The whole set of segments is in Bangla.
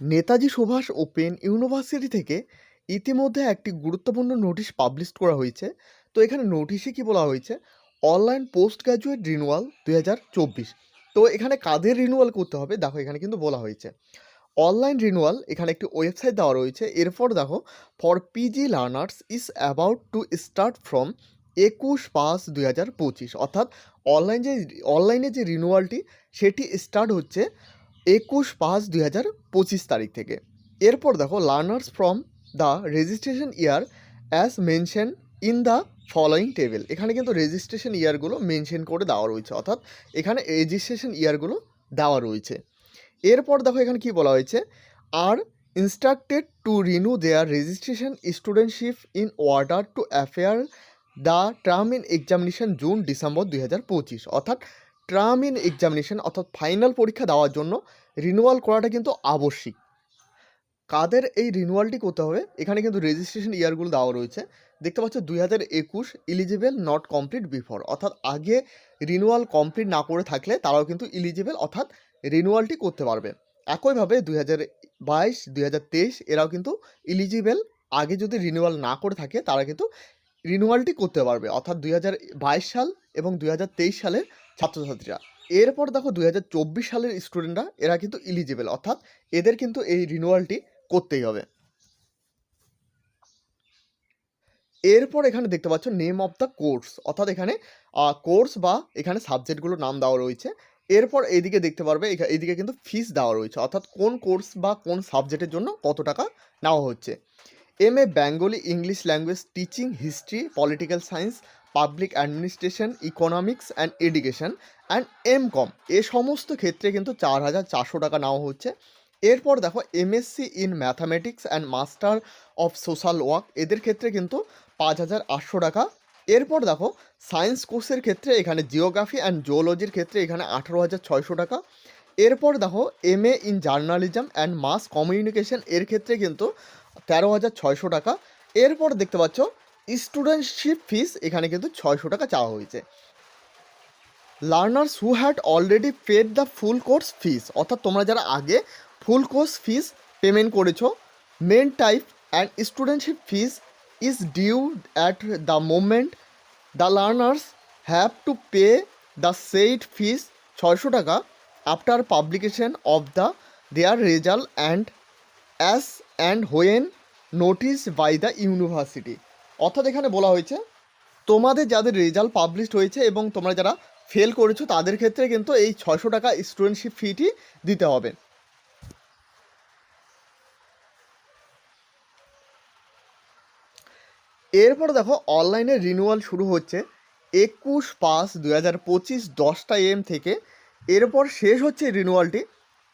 নেতাজি সুভাষ ওপেন ইউনিভার্সিটি থেকে ইতিমধ্যে একটি গুরুত্বপূর্ণ নোটিশ পাবলিশ করা হয়েছে। তো এখানে নোটিশে কি বলা হয়েছে? অনলাইন পোস্ট গ্র্যাজুয়েট রিনুয়াল দুই হাজার চব্বিশ। তো এখানে কাদের রিনুয়াল করতে হবে? দেখো এখানে কিন্তু বলা হয়েছে। অনলাইন রিনুয়াল, এখানে একটি ওয়েবসাইট দেওয়া রয়েছে। এরপর দেখো, for PG learners is about to start from একুশ পাঁচ দুই হাজার পঁচিশ। অর্থাৎ অনলাইন যে, অনলাইনে যে রিনুয়ালটি, সেটি স্টার্ট হচ্ছে একুশ পাঁচ দুই হাজার পঁচিশ তারিখ থেকে। এরপর দেখো learners from the registration year as mention in the following table এখানে কিন্তু রেজিস্ট্রেশন ইয়ারগুলো মেনশন করে দেওয়া রয়েছে, অর্থাৎ এখানে রেজিস্ট্রেশন ইয়ারগুলো দেওয়া রয়েছে। এরপর দেখো, এখানে কি বলা হয়েছে? Are instructed to renew their registration studentship in order to appear the term end examination June December দুই হাজার পঁচিশ। অর্থাৎ টার্ম ইন এক্সামিনেশন অর্থাৎ ফাইনাল পরীক্ষা দেওয়ার জন্য রিনুয়াল করাটা কিন্তু আবশ্যিক। কাদের এই রিনুয়ালটি করতে হবে? এখানে কিন্তু রেজিস্ট্রেশন ইয়ারগুলো দেওয়া রয়েছে। দেখতে পাচ্ছ দুই হাজার একুশ ইলিজিবল নট কমপ্লিট বিফোর অর্থাৎ আগে রিনুয়াল কমপ্লিট না করে থাকলে তারাও কিন্তু ইলিজিবল অর্থাৎ রিনুয়ালটি করতে পারবে। একইভাবে দুই হাজার বাইশ, দুই হাজার তেইশ এরাও কিন্তু ইলিজিবল আগে যদি রিনিউয়াল না করে থাকে, তারা কিন্তু রিনিউয়ালটি করতে পারবে। অর্থাৎ দুই হাজার বাইশ সাল এবং দুই হাজার তেইশ সালের ছাত্রছাত্রীরা। এরপর দেখো দুই হাজার চব্বিশ সালের স্টুডেন্টরা এরা কিন্তু ইলিজিবল অর্থাৎ এদের কিন্তু এই রিনিউয়ালটি করতেই হবে। এরপর এখানে দেখতে পাচ্ছ নেম অফ দ্য কোর্স অর্থাৎ এখানে কোর্স বা এখানে সাবজেক্টগুলোর নাম দেওয়া রয়েছে। এরপর এইদিকে দেখতে পারবে এইদিকে কিন্তু ফিস দেওয়া রয়েছে, অর্থাৎ কোন কোর্স বা কোন সাবজেক্টের জন্য কত টাকা নেওয়া হচ্ছে। M A Bengali English language teaching history political science public administration economics and education and M com এ সমস্ত ক্ষেত্রে কিন্তু চার হাজার চারশো টাকা নেওয়া হচ্ছে। এরপর দেখো MSc in mathematics and master of social work এদের ক্ষেত্রে কিন্তু পাঁচ হাজার আটশো টাকা। এরপর দেখো সায়েন্স কোর্সের ক্ষেত্রে এখানে জিওগ্রাফি অ্যান্ড জিওলজির ক্ষেত্রে এখানে আঠারো হাজার ছয়শো টাকা। এরপর দেখো M A in journalism and mass communication এর ক্ষেত্রে কিন্তু তেরো হাজার ছয়শো টাকা। এরপর দেখতে পাচ্ছ স্টুডেন্টশিপ ফিস এখানে কিন্তু ছয়শো টাকা চাওয়া হয়েছে। Learners who had already paid the full course fees অর্থাৎ তোমরা যারা আগে ফুল কোর্স ফিস পেমেন্ট করেছ main type and studentship fees is due at the moment the learners have to pay the said fees ছয়শো টাকা after publication of the their result and as and when notice by the university অর্থাৎ এখানে বলা হয়েছে, তোমাদের যাদের রেজাল্ট পাবলিশড হয়েছে এবং তোমরা যারা ফেল করেছ, তাদের ক্ষেত্রে কিন্তু এই ছয়শো টাকা স্টুডেন্টশিপ ফিটি দিতে হবে। এরপর দেখো অনলাইনে রিনিউয়াল শুরু হচ্ছে একুশ পাঁচ দু হাজার পঁচিশ দশটা এম থেকে। এরপর শেষ হচ্ছে রিনিউয়ালটি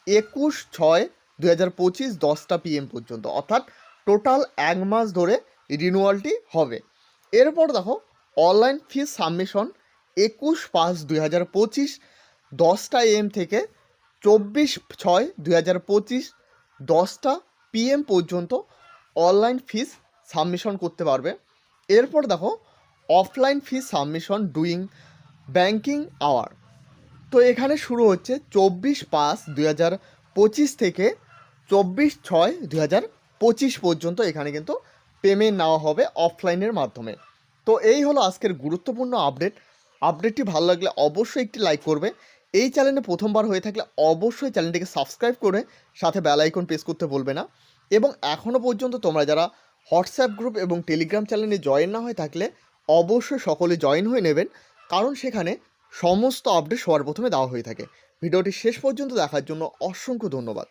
একুশ ছয় দু হাজার পঁচিশ দশটা পিএম পর্যন্ত। অর্থাৎ টোটাল এক মাস ধরে রিনিউয়ালটি হবে। এরপর দেখো অনলাইন ফিস সাবমিশন একুশ পাঁচ দুই হাজার পঁচিশ, দশটা এম থেকে চব্বিশ ছয় দুই হাজার পঁচিশ, দশটা পিএম পর্যন্ত অনলাইন ফিস সাবমিশন করতে পারবে। এরপর দেখো offline fees submission during banking hour তো এখানে শুরু হচ্ছে চব্বিশ পাঁচ দুই হাজার পঁচিশ থেকে চব্বিশ ছয় দুই হাজার পঁচিশ পর্যন্ত। এখানে কিন্তু পেমেন্ট নেওয়া হবে অফলাইনের মাধ্যমে। তো এই হলো আজকের গুরুত্বপূর্ণ আপডেট আপডেটটি ভালো লাগলে অবশ্যই একটি লাইক করবে। এই চ্যানেলে প্রথমবার হয়ে থাকলে অবশ্যই চ্যানেলটিকে সাবস্ক্রাইব করে সাথে বেল আইকন প্রেস করতে বলবে না। এবং এখনও পর্যন্ত তোমরা যারা হোয়াটসঅ্যাপ গ্রুপ এবং টেলিগ্রাম চ্যানেলে জয়েন না হয়ে থাকলে অবশ্যই সকলে জয়েন হয়ে নেবেন। কারণ সেখানে সমস্ত আপডেট সবার প্রথমে দেওয়া হয়ে থাকে। ভিডিওটি শেষ পর্যন্ত দেখার জন্য অসংখ্য ধন্যবাদ।